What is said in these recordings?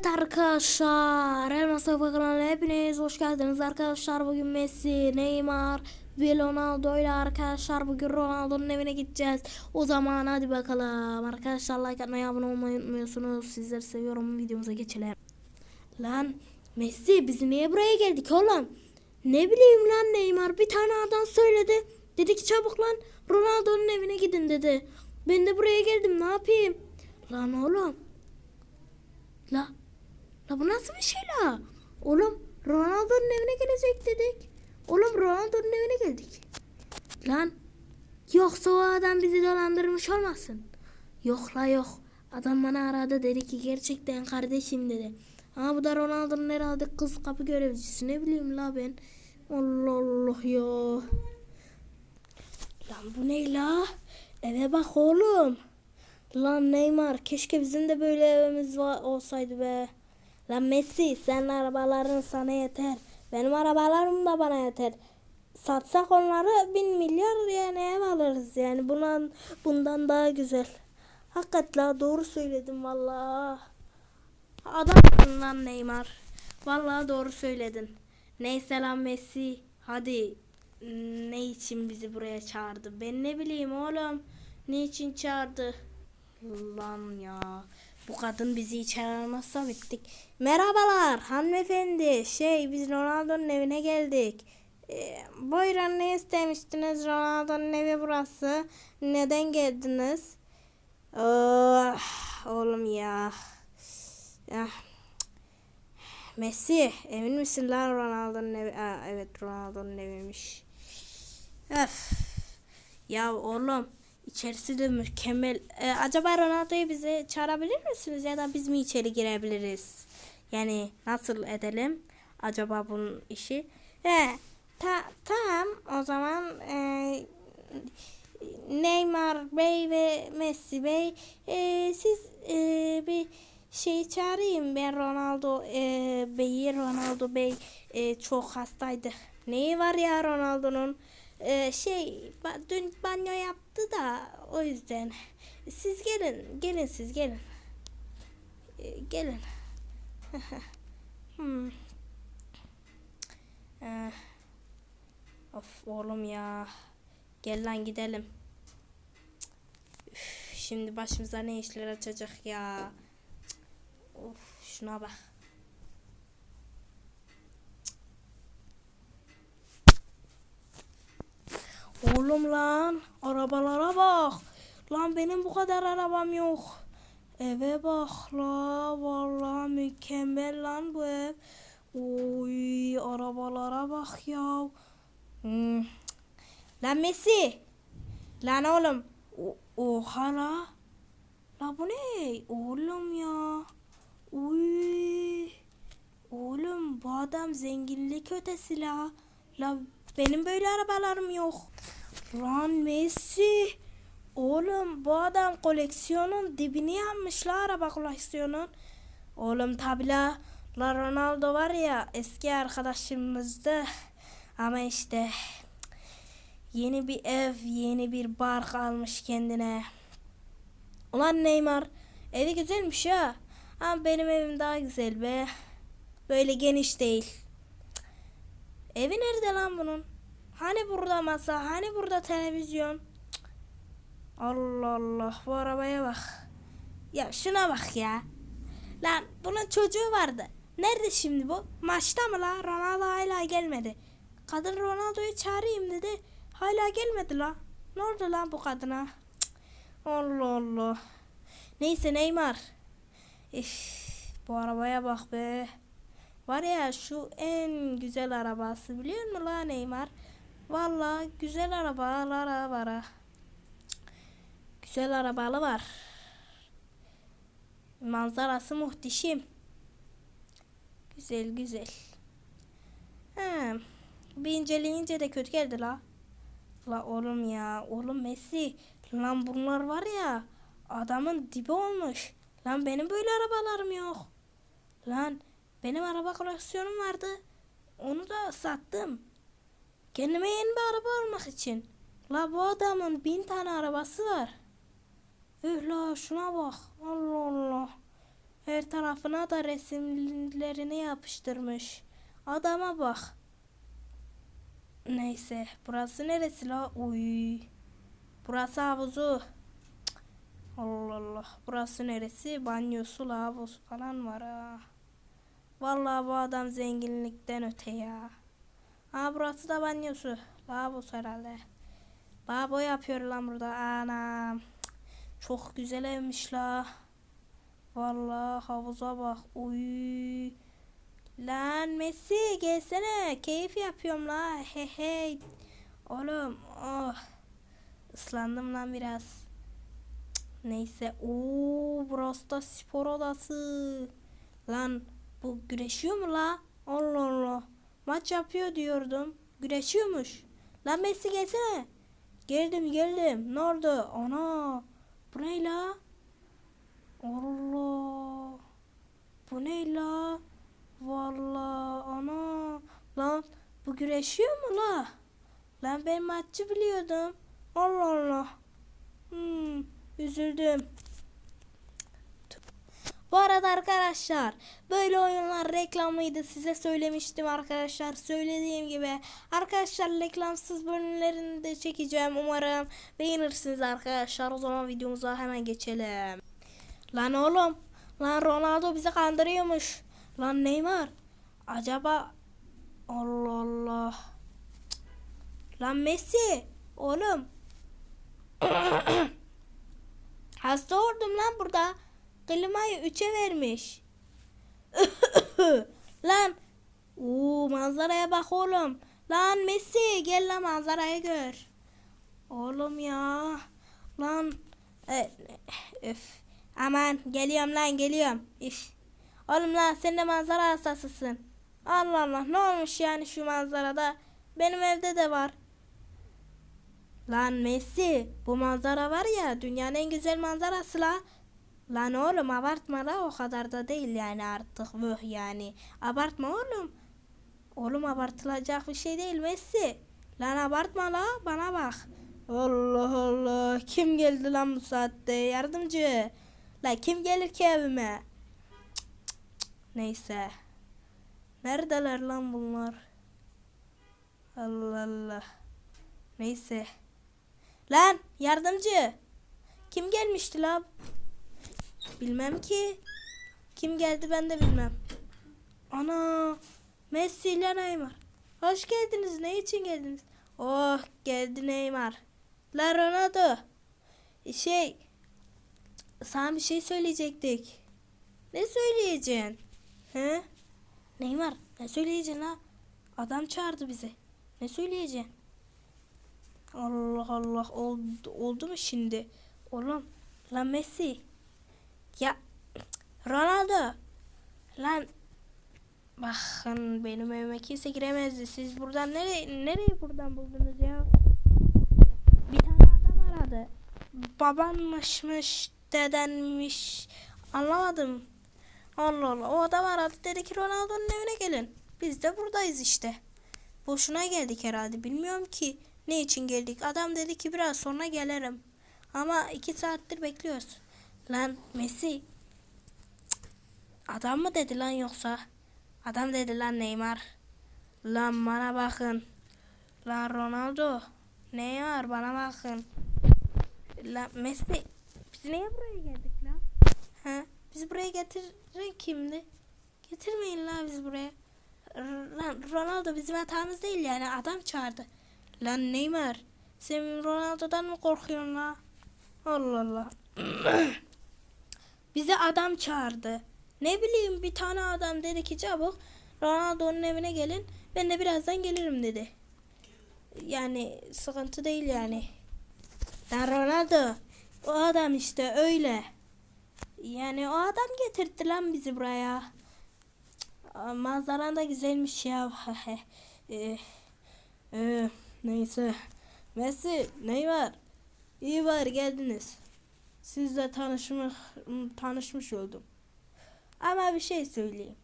Evet arkadaşlar, Elmas kanalına hepiniz hoş geldiniz arkadaşlar. Bugün Messi, Neymar ve Ronaldo ile arkadaşlar bugün Ronaldo'nun evine gideceğiz. O zaman hadi bakalım. Arkadaşlar like atmayı, abone olmayı unutmuyorsunuz. Sizleri seviyorum. Videomuza geçelim. Lan Messi biz niye buraya geldik oğlum? Ne bileyim lan Neymar bir tane adam söyledi. Dedi ki çabuk lan Ronaldo'nun evine gidin dedi. Ben de buraya geldim ne yapayım? Lan oğlum La, la bu nasıl bir şey la? Oğlum Ronaldo'nun evine gelecek dedik. Oğlum Ronaldo'nun evine geldik. Lan yoksa o adam bizi dolandırmış olmasın? Yok la yok. Adam bana aradı dedi ki gerçekten kardeşim dedi. Ha bu da Ronaldo'nun herhalde kız kapı görevlisi ne bileyim la ben. Allah Allah ya. Lan bu ne la? Eve bak oğlum. Lan Neymar keşke bizim de böyle evimiz olsaydı be. Lan Messi senin arabaların sana yeter. Benim arabalarım da bana yeter. Satsak onları bin milyar yani ev alırız yani bundan bundan daha güzel. Hakikaten doğru söyledim vallahi. Adamsın lan Neymar. Vallahi doğru söyledin. Neyse lan Messi. Hadi ne için bizi buraya çağırdı? Ben ne bileyim oğlum. Ne için çağırdı? Lan ya. Bu kadın bizi içeri almazsa bittik. Merhabalar hanımefendi. Şey biz Ronaldo'nun evine geldik. Ee, buyurun ne istemiştiniz? Ronaldo'nun evi burası. Neden geldiniz? Oh, oğlum ya. Ah. Messi emin misin lan Ronaldo'nun evi? Aa, evet Ronaldo'nun eviymiş. Öf. Ya oğlum içerisi de mükemmel. Ee, acaba Ronaldo'yu bize çağırabilir misiniz ya da biz mi içeri girebiliriz? Yani nasıl edelim? Acaba bunun işi? He, ta, tamam o zaman e, Neymar Bey ve Messi Bey e, siz e, bir şey çağırayım ben Ronaldo e, Bey'i Ronaldo Bey e, çok hastaydı. Neyi var ya Ronaldo'nun? E, şey dün banyo yaptı da o yüzden. Siz gelin gelin siz gelin. E, gelin. hmm. Eh. Of oğlum ya. Gel lan gidelim. Üf, şimdi başımıza ne işler açacak ya. Of şuna bak. Oğlum lan arabalara bak. Lan benim bu kadar arabam yok. Eve bak la vallahi mükemmel lan bu ev. Oy arabalara bak ya. Hmm. Lan Messi. Lan oğlum. O, oha la. La bu ne? Oğlum ya. Uy. Oğlum bu adam zenginlik ötesi la. La benim böyle arabalarım yok. Lan Messi. Oğlum bu adam koleksiyonun dibini yapmış la araba koleksiyonun. Oğlum tabi la. La Ronaldo var ya eski arkadaşımızdı. Ama işte yeni bir ev, yeni bir bark almış kendine. Ulan Neymar evi güzelmiş ya. Ama benim evim daha güzel be. Böyle geniş değil. Evi nerede lan bunun? Hani burada masa, hani burada televizyon? Cık. Allah Allah bu arabaya bak. Ya şuna bak ya. Lan bunun çocuğu vardı. Nerede şimdi bu? Maçta mı la? Ronaldo hala gelmedi. Kadın Ronaldo'yu çağırayım dedi. Hala gelmedi la. Ne oldu lan bu kadına? Cık. Allah Allah. Neyse Neymar. Üf, bu arabaya bak be. Var ya şu en güzel arabası biliyor musun la Neymar? Valla güzel arabalar var ha. Güzel arabalı var. Manzarası muhteşem. Güzel güzel. He. Bir inceleyince de kötü geldi la. La oğlum ya. Oğlum Messi. Lan bunlar var ya. Adamın dibi olmuş. Lan benim böyle arabalarım yok. Lan benim araba koleksiyonum vardı. Onu da sattım. Kendime yeni bir araba almak için. La bu adamın bin tane arabası var. Üh la şuna bak. Allah Allah. Her tarafına da resimlerini yapıştırmış. Adama bak. Neyse burası neresi la? Uy. Burası havuzu. Allah Allah. Burası neresi? Banyosu, lavabosu falan var ha. Vallahi bu adam zenginlikten öte ya. Ha burası da banyosu. Lavabosu herhalde. Lavabo yapıyor lan burada. Anam. Çok güzel evmiş la. Vallahi havuza bak. Uy. Lan Messi gelsene. Keyif yapıyorum la. He he. Oğlum. Oh. Islandım lan biraz. Cık, Neyse. Oo, burası da spor odası. Lan bu güreşiyor mu la? Allah Allah. Maç yapıyor diyordum. Güreşiyormuş. Lan Messi gelsene. Geldim geldim. Ne oldu? Ana. Bu ne la? Allah. Bu ne la? Vallahi ana. Lan bu güreşiyor mu la? Lan ben maççı biliyordum. Allah Allah. Hmm, üzüldüm. Bu arada arkadaşlar böyle oyunlar reklamlıydı size söylemiştim arkadaşlar söylediğim gibi. Arkadaşlar reklamsız bölümlerini de çekeceğim umarım. Beğenirsiniz arkadaşlar. O zaman videomuza hemen geçelim. Lan oğlum lan Ronaldo bizi kandırıyormuş. Lan Neymar acaba Allah Allah. Lan Messi oğlum. Hasta oldum lan burada klimayı 3'e vermiş. Lan. Oo, manzaraya bak oğlum. Lan Messi gel lan manzarayı gör. Oğlum ya. Lan. E, öf aman geliyorum lan geliyorum. Üf. oğlum lan sen de manzara hastasısın. Allah Allah ne olmuş yani şu manzarada? Benim evde de var. Lan Messi bu manzara var ya dünyanın en güzel manzarası la. Lan oğlum abartma la o kadar da değil yani artık vöh yani. Abartma oğlum. Oğlum abartılacak bir şey değil Messi. Lan abartma la bana bak. Allah Allah kim geldi lan bu saatte yardımcı. La kim gelir ki evime? Neyse. Neredeler lan bunlar? Allah Allah. Neyse. Lan yardımcı. Kim gelmişti lan? Bilmem ki. Kim geldi ben de bilmem. Ana. Messi ile Neymar. Hoş geldiniz. Ne için geldiniz? Oh geldi Neymar. La Ronaldo. Şey. Sana bir şey söyleyecektik. Ne söyleyeceksin? He? Neymar ne söyleyeceksin la? Adam çağırdı bizi. Ne söyleyeceksin? Allah Allah oldu, oldu mu şimdi? Oğlum lan Messi. Ya Ronaldo. Lan bakın benim evime kimse giremezdi. Siz buradan nereye nereye buradan buldunuz ya? Bir tane adam aradı. Babanmışmış, dedenmiş. Anlamadım. Allah Allah. O adam aradı dedi ki Ronaldo'nun evine gelin. Biz de buradayız işte. Boşuna geldik herhalde. Bilmiyorum ki ne için geldik. Adam dedi ki biraz sonra gelirim. Ama iki saattir bekliyoruz. Lan Messi. Adam mı dedi lan yoksa? Adam dedi lan Neymar. Lan bana bakın. Lan Ronaldo. Neymar bana bakın. Lan Messi. Biz niye buraya geldik lan? Ha? Biz buraya getiren kimdi? Getirmeyin lan biz buraya. Lan Ronaldo bizim hatamız değil yani adam çağırdı. Lan Neymar sen Ronaldo'dan mı korkuyorsun la? Allah Allah. Bize adam çağırdı. Ne bileyim bir tane adam dedi ki çabuk Ronaldo'nun evine gelin. Ben de birazdan gelirim dedi. Yani sıkıntı değil yani. Lan Ronaldo o adam işte öyle. Yani o adam getirdi lan bizi buraya. Manzaran da güzelmiş ya. Ee, ee, neyse. Messi, Neymar. İyi var geldiniz. Sizle tanışmış, tanışmış oldum. Ama bir şey söyleyeyim.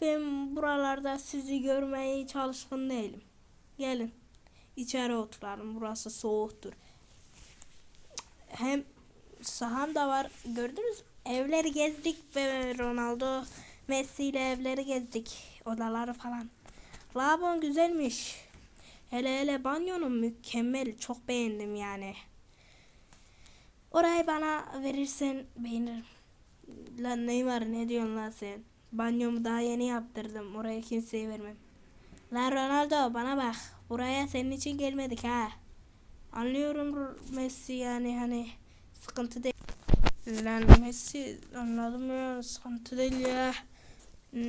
Ben buralarda sizi görmeye hiç alışkın değilim. Gelin. İçeri oturalım. Burası soğuktur. Hem saham da var. Gördünüz? Evleri gezdik be Ronaldo. Messi ile evleri gezdik. Odaları falan. Lavabon güzelmiş. Hele hele banyonun mükemmel. Çok beğendim yani. Orayı bana verirsen beğenirim. Lan Neymar ne diyorsun lan sen? Banyomu daha yeni yaptırdım. Oraya kimseye vermem. Lan Ronaldo bana bak. Buraya senin için gelmedik ha. Anlıyorum Messi yani hani sıkıntı değil. Lan Messi anladım ya sıkıntı değil ya. Hmm,